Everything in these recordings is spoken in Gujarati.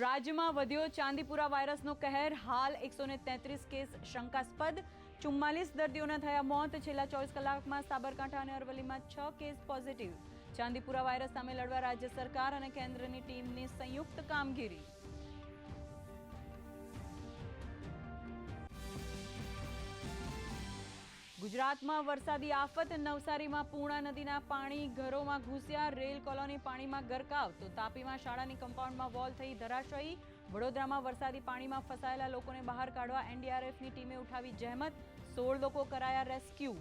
રાજ્યમાં વધ્યો ચાંદીપુરા વાયરસનો કહેર. હાલ એકસો તેત્રીસ કેસ શંકાસ્પદ. ચુમ્માલીસ દર્દીઓના થયા મોત. છેલ્લા ચોવીસ કલાકમાં સાબરકાંઠા અને અરવલ્લીમાં છ કેસ પોઝિટિવ. ચાંદીપુરા વાયરસ સામે લડવા રાજ્ય સરકાર અને કેન્દ્રની ટીમની સંયુક્ત કામગીરી. ગુજરાતમાં વરસાદી આફત, નવસારીમાં પૂર્ણા નદીના પાણી ઘરોમાં ઘૂસ્યા, રેલ કોલોની પાણીમાં ગરકાવ, તો તાપીમાં શાળાની કમ્પાઉન્ડમાં વોલ થઈ ધરાશયી. વડોદરામાં વરસાદી પાણીમાં ફસાયેલા લોકોને બહાર કાઢવા એનડીઆરએફની ટીમે ઉઠાવી જહેમત. સોળ લોકો કરાયા રેસ્ક્યુ.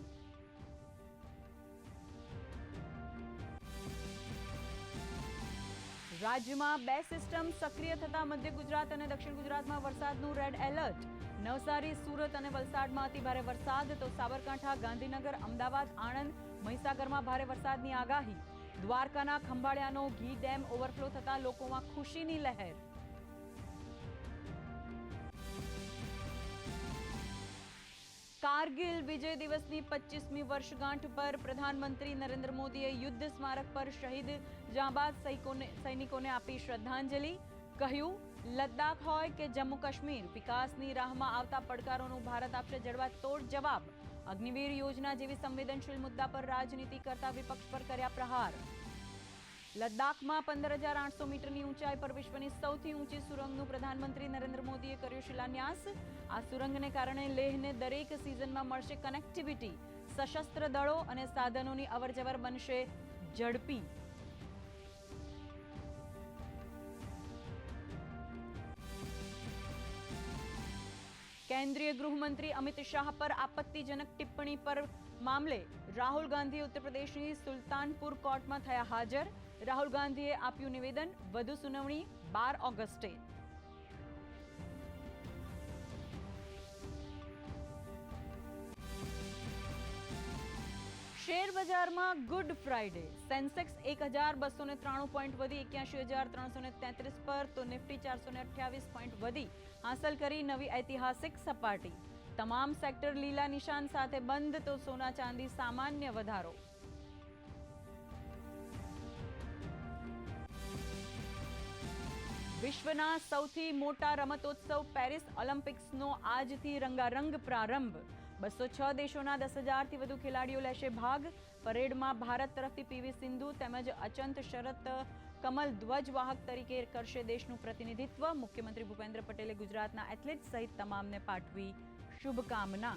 રાજ્યમાં બે સિસ્ટમ સક્રિય થતા મધ્ય ગુજરાત અને દક્ષિણ ગુજરાતમાં વરસાદનું રેડ એલર્ટ નવસારી, સુરત અને વલસાડમાં અતિભારે વરસાદ, તો સાબરકાંઠા, ગાંધીનગર, અમદાવાદ, આણંદ, મહીસાગરમાં ભારે વરસાદની આગાહી. દ્વારકાના ખંભાળિયાનો ઘી ડેમ ઓવરફ્લો થતા લોકોમાં ખુશીની લહેર. કારગિલ વિજય દિવસની પચીસમી વર્ષગાંઠ પર પ્રધાનમંત્રી નરેન્દ્ર મોદીએ યુદ્ધ સ્મારક પર શહીદ જાંબાદ સૈનિકોને આપી શ્રદ્ધાંજલિ. કહ્યું, લદ્દાખ હોય કે જમ્મુ કાશ્મીર, વિકાસની રાહમાં આવતા પડકારોનું ભારત આપશે જડબા તોડ જવાબ. અગ્નિવીર યોજના જેવી સંવેદનશીલ મુદ્દા પર રાજનીતિ કરતા વિપક્ષ પર કર્યા પ્રહાર. લદ્દાખમાં પંદર હજાર આઠસો મીટરની ઊંચાઈ પર વિશ્વની સૌથી ઊંચી સુરંગનું પ્રધાનમંત્રી નરેન્દ્ર મોદીએ કર્યો શિલાન્યાસ. આ સુરંગને કારણે લેહને દરેક સિઝનમાં મળશે કનેક્ટિવિટી સશસ્ત્ર દળો અને સાધનોની અવરજવર બનશે ઝડપી. કેન્દ્રીય ગૃહમંત્રી અમિત શાહ પર આપત્તિજનક ટિપ્પણી પર મામલે રાહુલ ગાંધી ઉત્તર પ્રદેશની સુલતાનપુર કોર્ટમાં થયા હાજર. રાહુલ ગાંધીએ આપ્યું નિવેદન, વધુ સુનાવણી બાર ઓગસ્ટે. શેર બજારમાં ગુડ ફ્રાઇડે. સેન્સેક્સ એક હજાર બસો ને ત્રાણું પોઈન્ટ વધી એક્યાસી હજાર ત્રણસો ને તેત્રીસ પર તો નિફ્ટી ચારસો ને અઠ્યાવીસ પોઈન્ટ વધી. હાંસલ કરી નવી ઐતિહાસિક સપાટી. તમામ સેક્ટર લીલા નિશાન સાથે બંધ, તો સોના ચાંદી સામાન્ય વધારો. વિશ્વના સૌથી મોટા રમતોત્સવ પેરિસ ઓલિમ્પિક્સનો આજથી રંગારંગ પ્રારંભ. બસો છ દેશોના દસ હજારથી વધુ ખેલાડીઓ લેશે ભાગ. પરેડમાં ભારત તરફથી પીવી સિંધુ તેમજ અચંત શરત કમલ ધ્વજવાહક તરીકે કરશે દેશનું પ્રતિનિધિત્વ. મુખ્યમંત્રી ભૂપેન્દ્ર પટેલે ગુજરાતના એથ્લેટ સહિત તમામને પાઠવી શુભકામના.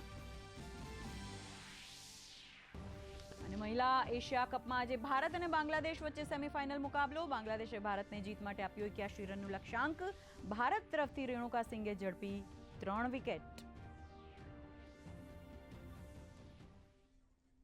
અને મહિલા એશિયા કપમાં આજે ભારત અને બાંગ્લાદેશ વચ્ચે સેમીફાઇનલ મુકાબલો. બાંગ્લાદેશે ભારતને જીત માટે આપ્યો એક્યાસી રનનું લક્ષ્યાંક. ભારત તરફથી રેણુકા સિંઘે ઝડપી ત્રણ વિકેટ.